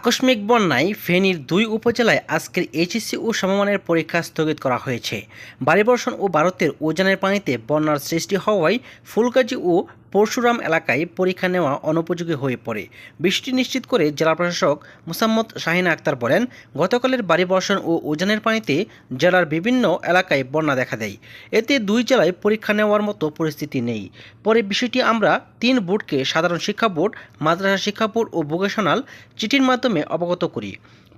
আকস্মিক বন্যায় ফেনীর দুই উপজেলায় আজকের এইচএসসি ও সমমানের পরীক্ষা স্থগিত করা হয়েছে। বারিবর্ষণ ও ভারতের ওজানের পানিতে বন্যার সৃষ্টি হওয়ায় ফুলকাজি ও পরশুরাম এলাকায় পরীক্ষা নেওয়া অনুপযোগী হয়ে পড়ে। বৃষ্টি নিশ্চিত করে জেলা প্রশাসক মুসাম্মদ শাহিন আক্তার বলেন, গতকালের বাড়ি বর্ষণ ও উজানের পানিতে জেলার বিভিন্ন এলাকায় বন্যা দেখা দেয়। এতে দুই জেলায় পরীক্ষা নেওয়ার মতো পরিস্থিতি নেই। পরে বিষয়টি আমরা তিন বোর্ডকে সাধারণ শিক্ষা বোর্ড, মাদ্রাসা শিক্ষা বোর্ড ও ভোকেশনাল চিঠির মাধ্যমে অবগত করি।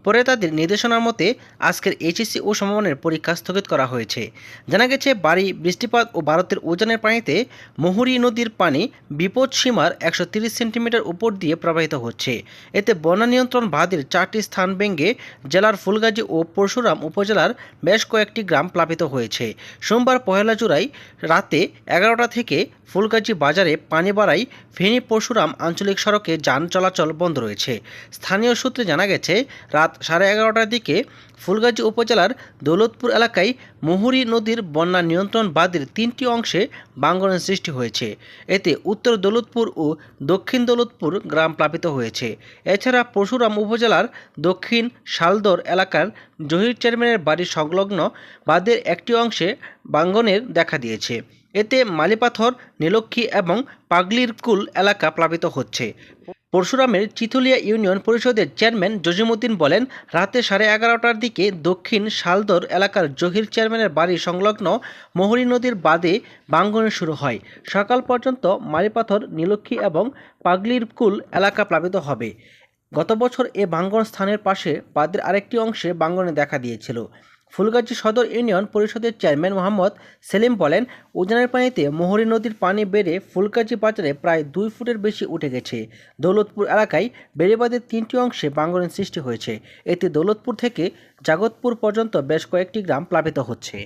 পরে তাদের নির্দেশনার মতে আজকের এইচএসসি ও সমমানের পরীক্ষা স্থগিত করা হয়েছে। জানা গেছে বাড়ি বৃষ্টিপাত ও ভারতের উজানের পানিতে মুহুরী নদীর পানি বিপদ সীমার একশো সেন্টিমিটার উপর দিয়ে প্রবাহিত হচ্ছে। এতে বন্যা নিয়ন্ত্রণ বাঁধের চারটি স্থান ভেঙে জেলার ফুলগাজী ও পরশুরাম উপজেলার বেশ কয়েকটি গ্রাম প্লাবিত হয়েছে। সোমবার পহেলা জুলাই রাতে এগারোটা থেকে ফুলগাজী বাজারে পানি বাড়ায় ফেনী পরশুরাম আঞ্চলিক সড়কে যান চলাচল বন্ধ রয়েছে। স্থানীয় সূত্রে জানা গেছে, রাত সাড়ে এগারোটার দিকে ফুলগাজী উপজেলার দৌলতপুর এলাকায় মুহুরী নদীর বন্যা নিয়ন্ত্রণ বাঁধের তিনটি অংশে বাঙ্গনের সৃষ্টি হয়েছে। এতে উত্তর দৌলতপুর ও দক্ষিণ দৌলতপুর গ্রাম প্লাবিত হয়েছে। এছাড়া পরশুরাম উপজেলার দক্ষিণ শালদর এলাকার জহির চেয়ারম্যানের বাড়ি সংলগ্ন বাঁধের একটি অংশে বাঙ্গনের দেখা দিয়েছে। এতে মালিপাথর, নীলক্ষী এবং পাগলির কুল এলাকা প্লাবিত হচ্ছে। পরশুরামের চিথুলিয়া ইউনিয়ন পরিষদের চেয়ারম্যান জজিমুদ্দিন বলেন, রাতে সাড়ে এগারোটার দিকে দক্ষিণ শালদর এলাকার জহির চেয়ারম্যানের বাড়ি সংলগ্ন মোহরী নদীর বাদে বাঙ্গনে শুরু হয়। সকাল পর্যন্ত মালিপাথর, নীলক্ষী এবং পাগলির কুল এলাকা প্লাবিত হবে। গত বছর এ বাঙ্গন স্থানের পাশে বাঁধের আরেকটি অংশে বাঙ্গনে দেখা দিয়েছিল। ফুলগাজী সদর ইউনিয়ন পরিষদের চেয়ারম্যান মোহাম্মদ সেলিম বলেন, উজানের পানিতে মোহরী নদীর পানি বেড়ে ফুলগাজী বাজারে প্রায় দুই ফুটের বেশি উঠে গেছে। দৌলতপুর এলাকায় বেড়েবাদের তিনটি অংশে বাঙ্গনের সৃষ্টি হয়েছে। এতে দৌলতপুর থেকে জাগতপুর পর্যন্ত বেশ কয়েকটি গ্রাম প্লাবিত হচ্ছে।